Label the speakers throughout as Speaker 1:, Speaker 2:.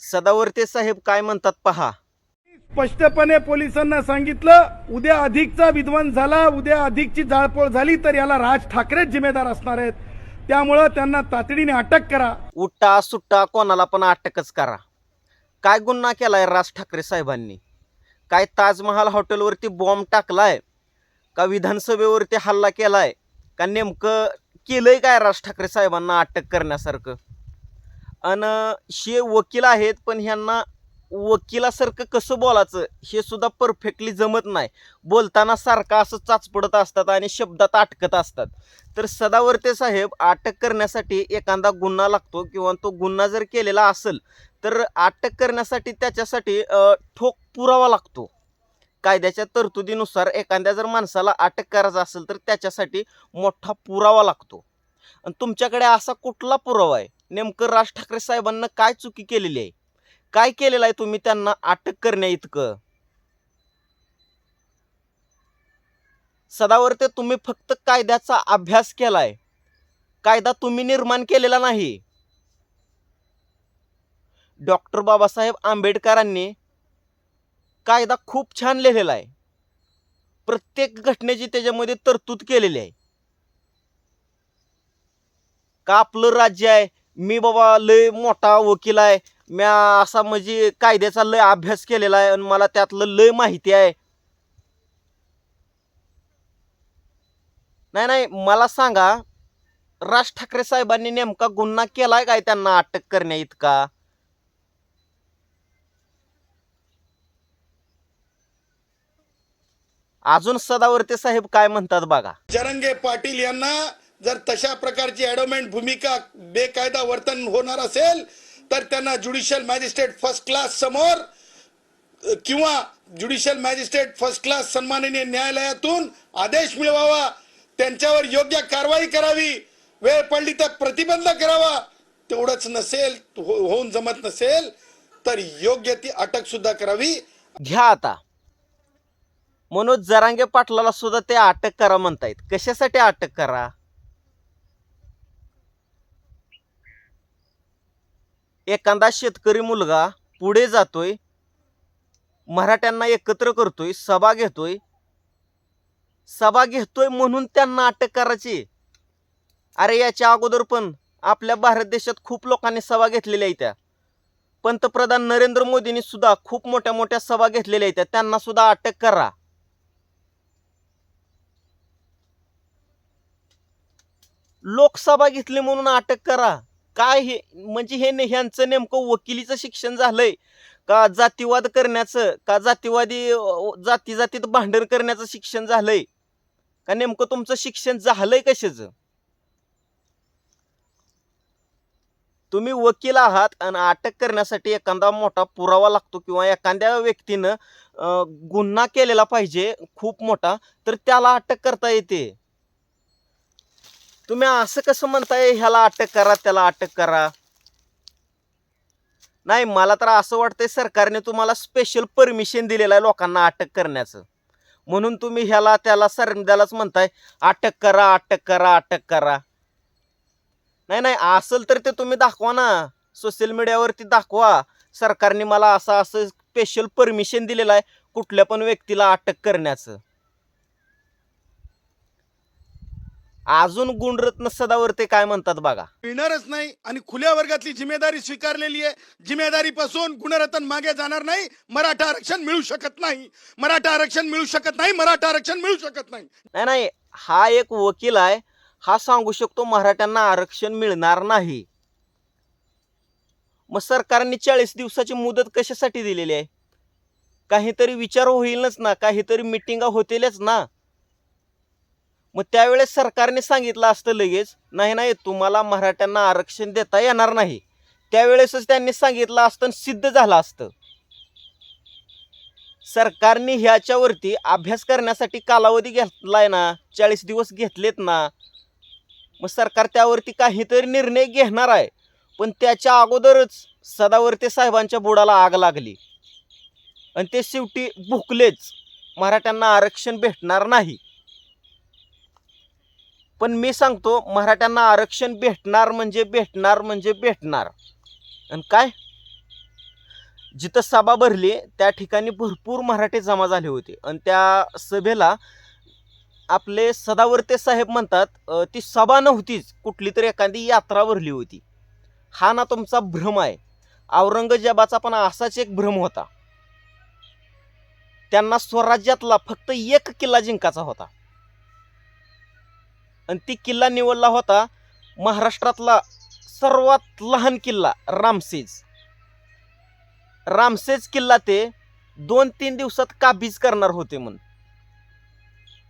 Speaker 1: सदावर्ते साहेब काय म्हणतात पहा.
Speaker 2: स्पष्टपणे पोलिसांना सांगितलं उद्या अधिकचा विध्वंस झाला उद्या अधिकची जाळपोळ झाली तर याला राज ठाकरेच जिम्मेदार असणार आहेत. त्यामुळं त्यांना तातडीने अटक करा.
Speaker 1: उट्टा सुट्टा कोणाला पण अटकच करा. काय गुन्हा केलाय राज ठाकरे साहेबांनी? काय ताजमहाल हॉटेलवरती बॉम्ब टाकलाय? का विधानसभेवरती हल्ला केलाय? का नेमकं केलंय काय राज ठाकरे साहेबांना अटक करण्यासारखं? आणि हे वकील आहेत पण ह्यांना वकिलासारखं कसं बोलायचं? हे सुद्धा परफेक्टली जमत नाही. बोलताना सारखं असं चाचपडत असतात आणि शब्दात अटकत असतात. तर सदावर्ते साहेब अटक करण्यासाठी एखादा गुन्हा लागतो किंवा तो गुन्हा जर केलेला असेल तर अटक करण्यासाठी त्याच्यासाठी ठोक पुरावा लागतो. कायद्याच्या तरतुदीनुसार एखाद्या जर माणसाला अटक करायचा असेल तर त्याच्यासाठी मोठा पुरावा लागतो. आणि तुमच्याकडे असा कुठला पुरावा आहे? नेमकं राज ठाकरे साहेबांना काय चुकी केलेली आहे? काय केलेलं आहे तुम्ही त्यांना अटक करण्या इतकं? सदावर्ते तुम्ही फक्त कायद्याचा अभ्यास केलाय. कायदा तुम्ही निर्माण केलेला नाही. डॉक्टर बाबासाहेब आंबेडकरांनी कायदा खूप छान लिहिलेला आहे. प्रत्येक घटनेची त्याच्यामध्ये तरतूद केलेली आहे. का आपलं राज्य आहे? मी बाबा लय मोठा वकील आहे. म्या असा म्हणजे कायद्याचा लय अभ्यास केलेला आहे आणि मला त्यातलं लय माहिती आहे. नाही नाही मला सांगा राज ठाकरे साहेबांनी नेमका गुन्हा केलाय काय त्यांना अटक करण्या इतका? अजून सदावर्ते साहेब काय म्हणतात बघा?
Speaker 2: जरंगे पाटील यांना जर तशा प्रकारची ॲडोमेंट भूमिका बेकायदा वर्तन होणार असेल तर त्यांना ज्युडिशियल मॅजिस्ट्रेट फर्स्ट क्लास समोर किंवा ज्युडिशियल मॅजिस्ट्रेट फर्स्ट क्लास सन्माननीय न्यायालयातून आदेश मिळवावा त्यांच्यावर योग्य कारवाई करावी वेळ पडली तर प्रतिबंध करावा तेवढंच नसेल हो, होऊन जमत नसेल तर योग्य ती अटक सुद्धा करावी.
Speaker 1: घ्या आता. मनोज जरांगे पाटलाला सुद्धा ते अटक करा म्हणतायत. कशासाठी अटक करा? एखादा शेतकरी मुलगा पुढे जातोय मराठ्यांना एकत्र करतोय सभा घेतोय सभा घेतोय म्हणून त्यांना अटक करायची. अरे याच्या अगोदर पण आपल्या भारत देशात खूप लोकांनी सभा घेतलेल्या आहेत त्या. पंतप्रधान नरेंद्र मोदींनी सुद्धा खूप मोठ्या मोठ्या सभा घेतलेल्या आहेत त्यांना सुद्धा अटक करा. लोकसभा घेतली म्हणून अटक करा. काय हे म्हणजे हे ने- ह्यांचं नेमकं वकिलीचं शिक्षण झालंय का जातीवाद करण्याचं का जातीवादी जाती जातीत भांडण करण्याचं शिक्षण झालंय? का नेमकं तुमचं शिक्षण झालंय कशाचं? तुम्ही वकील आहात आणि अटक करण्यासाठी एखादा मोठा पुरावा लागतो किंवा एखाद्या व्यक्तीनं गुन्हा केलेला पाहिजे खूप मोठा तर त्याला अटक करता येते. तुम्ही असं कसं म्हणताय? ह्याला अटक करा त्याला अटक करा. नाही मला तर असं वाटतंय सरकारने तुम्हाला स्पेशल परमिशन दिलेलं आहे लोकांना अटक करण्याचं. म्हणून तुम्ही ह्याला त्याला सरंद्यालाच म्हणताय अटक करा अटक करा अटक करा. नाही नाही असेल तर ते तुम्ही दाखवा ना. सोशल मीडियावरती दाखवा. सरकारने मला असं असं स्पेशल परमिशन दिलेलं आहे कुठल्या पण व्यक्तीला अटक करण्याचं. अजून गुणरत्न सदावर्ते काय म्हणतात बघा.
Speaker 2: मिळणारच नाही आणि खुल्या वर्गातली जिम्मेदारी स्वीकारलेली आहे. जिम्मेदारीपासून गुणरत्न मागे जाणार नाही. मराठा आरक्षण मिळू शकत नाही. मराठा आरक्षण मिळू शकत नाही. मराठा आरक्षण मिळू शकत नाही.
Speaker 1: नाही नाही. हा एक वकील आहे. हा सांगू शकतो मराठ्यांना आरक्षण मिळणार नाही. मग सरकारने चाळीस दिवसाची मुदत कशासाठी दिलेली आहे? काहीतरी विचार होईलच ना. काहीतरी मिटिंगा होतीलच ना. मग त्यावेळेस सरकारने सांगितलं असतं लगेच नाही नाही तुम्हाला मराठ्यांना आरक्षण देता येणार नाही. त्यावेळेसच त्यांनी सांगितलं असतं आणि सिद्ध झालं असतं. सरकारने ह्याच्यावरती अभ्यास करण्यासाठी कालावधी घेतलाय ना चाळीस दिवस घेतलेत ना मग सरकार त्यावरती काहीतरी निर्णय घेणार आहे. पण त्याच्या अगोदरच सदावर्ते साहेबांच्या बुडाला आग लागली. आणि ते शेवटी भुकलेच. मराठ्यांना आरक्षण भेटणार नाही. पण मी सांगतो मराठ्यांना आरक्षण भेटणार म्हणजे भेटणार म्हणजे भेटणार. आणि काय? जिथं सभा भरली त्या ठिकाणी भरपूर मराठे जमा झाले होते. आणि त्या सभेला आपले सदावर्ते साहेब म्हणतात ती सभा नव्हतीच कुठली तरी एखादी यात्रा भरली होती. हा ना तुमचा भ्रम आहे. औरंगजेबाचा पण असाच एक भ्रम होता. त्यांना स्वराज्यातला फक्त एक किल्ला जिंकाचा होता. आणि ती किल्ला निवडला होता महाराष्ट्रातला सर्वात लहान किल्ला रामसेज. रामसेज किल्ला ते दोन तीन दिवसात काबीज करणार होते म्हणून.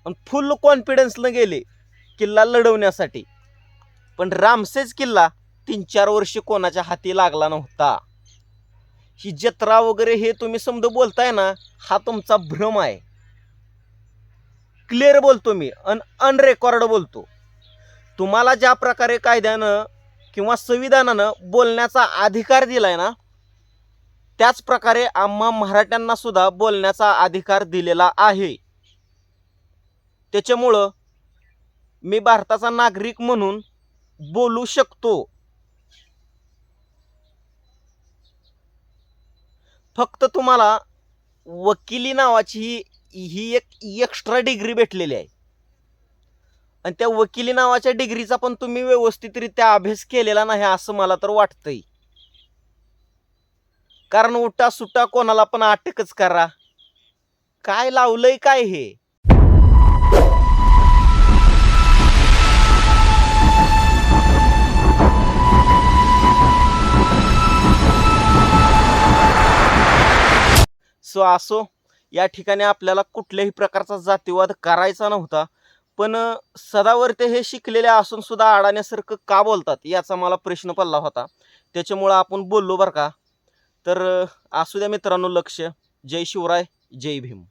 Speaker 1: आणि फुल कॉन्फिडन्सनं गेले किल्ला लढवण्यासाठी. पण रामसेज किल्ला तीन चार वर्ष कोणाच्या हाती लागला नव्हता. ही जत्रा वगैरे हे तुम्ही समज बोलताय ना हा तुमचा भ्रम आहे. क्लिअर बोलतो मी अन अनरेकॉर्ड बोलतो. तुम्हाला ज्या प्रकारे कायद्यानं किंवा संविधानानं बोलण्याचा अधिकार दिलाय ना त्याच प्रकारे आम्हा मराठ्यांना सुद्धा बोलण्याचा अधिकार दिलेला आहे. त्याच्यामुळं मी भारताचा नागरिक म्हणून बोलू शकतो. फक्त तुम्हाला वकिली नावाची ही ही एक एक्स्ट्रा डिग्री भेटलेली आहे. आणि त्या वकिली नावाच्या डिग्रीचा पण तुम्ही व्यवस्थितरित्या अभ्यास केलेला नाही असं मला तर वाटतंय. कारण उठा सुटा कोणाला पण अटकच करा. काय लावलंय काय हे? सो असो. या ठिकाणी आपल्याला कुठल्याही प्रकारचा जातीवाद करायचा नव्हता. पण सदावर्ते हे शिकलेले असून सुद्धा अडाण्यासारखं का बोलतात याचा मला प्रश्न पडला होता. त्याच्यामुळं आपण बोललो बरं का? तर असू द्या मित्रांनो लक्ष. जय शिवराय जय भीम.